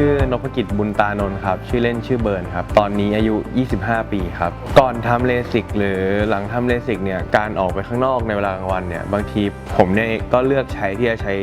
ื่อนพกิจบุญตานนท์ครับ ชื่อเล่นชื่อเบิร์นครับ ตอนนี้อายุ 25 ปีครับ ก่อนทำเลสิกหรือหลังทำเลสิกเนี่ย การออกไปข้างนอกในเวลากลางวันเนี่ย บางทีผมเนี่ยก็เลือกใช้ที่จะใช้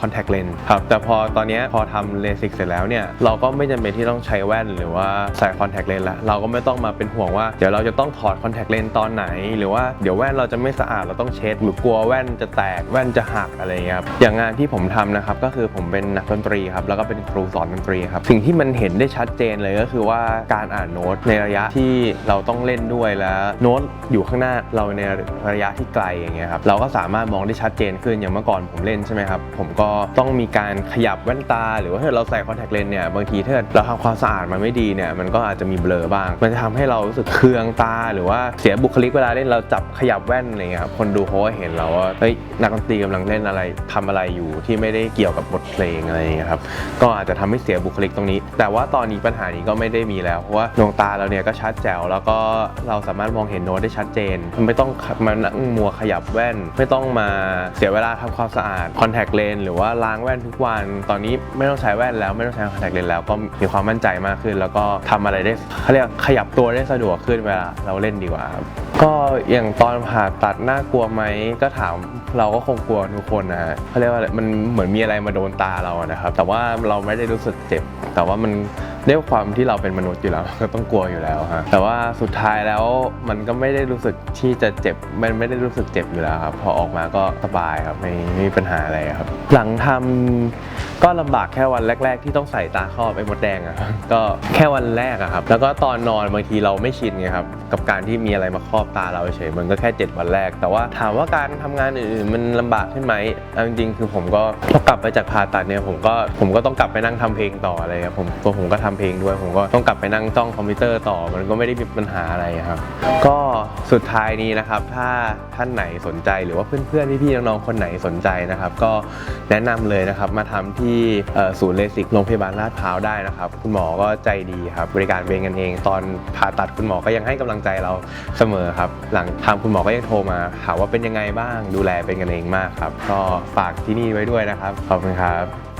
คอนแทคเลนส์ครับ แต่พอตอนนี้พอทำเลสิกเสร็จแล้วเนี่ย เราก็ไม่จำเป็นที่ต้องใช้แว่นหรือว่าใส่คอนแทคเลนส์ล้วเราก็ไม่ต้องมาเป็นห่วงว่า เดี๋ยวเราจะต้องถอดคอนแทคเลนส์ตอนไหน หรือว่าเดี๋ยวแว่นเราจะไม่สะอาดเราต้องเช็ด หรือกลัวแว่นจะแตกแว่นจะหักอะไรเงี้ยครับ อย่างงานที่ผมทำนะครับก็คือผมเป็นนักดนตรีครับแล้วก็เป็นครูสอนดนตรีครับสิ่งที่มันเห็นได้ชัดเจนเลยก็คือว่าการอ่านโน้ตในระยะที่เราต้องเล่นด้วยแล้วโน้ตอยู่ข้างหน้าเราในระยะที่ไกลอย่างเงี้ยครับเราก็สามารถมองได้ชัดเจนขึ้นอย่างเมื่อก่อนผมเล่นใช่ไหมครับผมก็ต้องมีการขยับแว่นตา หรือว่าถ้าเราใส่คอนแทคเลนส์เนี่ยบางทีถ้าเราทำความสะอาดมันไม่ดีเนี่ยมันก็อาจจะมีเบลอบ้าง มันจะทำให้เรารู้สึกเคืองตา หรือว่าเสียบุคลิกเวลาเล่นเราจับขยับแว่นอะไรเงี้ยครับคนดูเขาก็เห็นเราว่าเฮ้ยนักดนตรีกำลังเล่นอะไรทำอะไรอยู่ที่ไม่ได้เกี่ยวกับบทเพลงอะไรเงี้ยครับก็อาจจะทำให้เสียบุคลิกตรงนี้ แต่ว่าตอนนี้ปัญหานี้ก็ไม่ได้มีแล้วเพราะว่าดวงตาเราเนี่ยก็ชัดแจ๋วแล้วก็เราสามารถมองเห็นโน้ตได้ชัดเจน ไม่ต้องมานั่งมัวขยับแว่น ไม่ต้องมาเสียเวลาทำความสะอาดคอนแทคเลนส์หรือว่าล้างแว่นทุกวัน ตอนนี้ไม่ต้องใช้แว่นแล้วไม่ต้องใช้คอนแทคเลนส์แล้วก็มีความมั่นใจมากขึ้น แล้วก็ทำอะไรได้เขาเรียกขยับตัวได้สะดวกขึ้นเวลาเราเล่นดีกว่าครับก็อย่างตอนผ่าตัดน่ากลัวไหมก็ถามเราก็คงกลัวทุกคนนะฮะเขาเรียกว่ามันเหมือนมีอะไรมาโดนตาเรานะครับ แต่ว่าเราไม่ได้รู้สึกเจ็บ แต่ว่ามัน ด้วยความที่เราเป็นมนุษย์อยู่แล้วก็ต้องกลัวอยู่แล้วฮะแต่ว่าสุดท้ายแล้วมันก็ไม่ได้รู้สึกที่จะเจ็บมันไม่ได้รู้สึกเจ็บอยู่แล้วครับพอออกมาก็สบายครับไม่ไม่มีปัญหาอะไรครับ หลังทำก็ลำบากแค่วันแรก ๆ ที่ต้องใส่ตาครอบไอ้มดแดงอะก็แค่วันแรกอะครับ แล้วก็ตอนนอนบางทีเราไม่ชินไงครับกับการที่มีอะไรมาครอบตาเราเฉยมันก็แค่ 7 วันแรก แต่ว่าถามว่าการทำงานอื่นๆมันลำบากขึ้นไหมเอาจริงๆคือผมก็พอกลับไปจากผ่าตัดเนี่ยผมก็ผมก็ต้องกลับไปนั่งทำเพลงต่ออะไรครับผมตัวผมก็ทำเพลงด้วย ผมก็ต้องกลับไปนั่งจ้องคอมพิวเตอร์ต่อมันก็ไม่ได้มีปัญหาอะไรครับ ก็สุดท้ายนี้นะครับ ถ้าท่านไหนสนใจหรือว่าเพื่อนๆพี่ๆน้องๆคนไหนสนใจนะครับ ก็แนะนำเลยนะครับมาทำที่ศูนย์เลสิกโรงพยาบาลลาดพร้าวได้นะครับ คุณหมอก็ใจดีครับ บริการเป็นกันเอง ตอนผ่าตัดคุณหมอก็ยังให้กำลังใจเราเสมอครับ หลังทำคุณหมอก็ยังโทรมาถามว่าเป็นยังไงบ้างดูแลเป็นกันเองมากครับ ก็ฝากที่นี่ไว้ด้วยนะครับขอบคุณครับ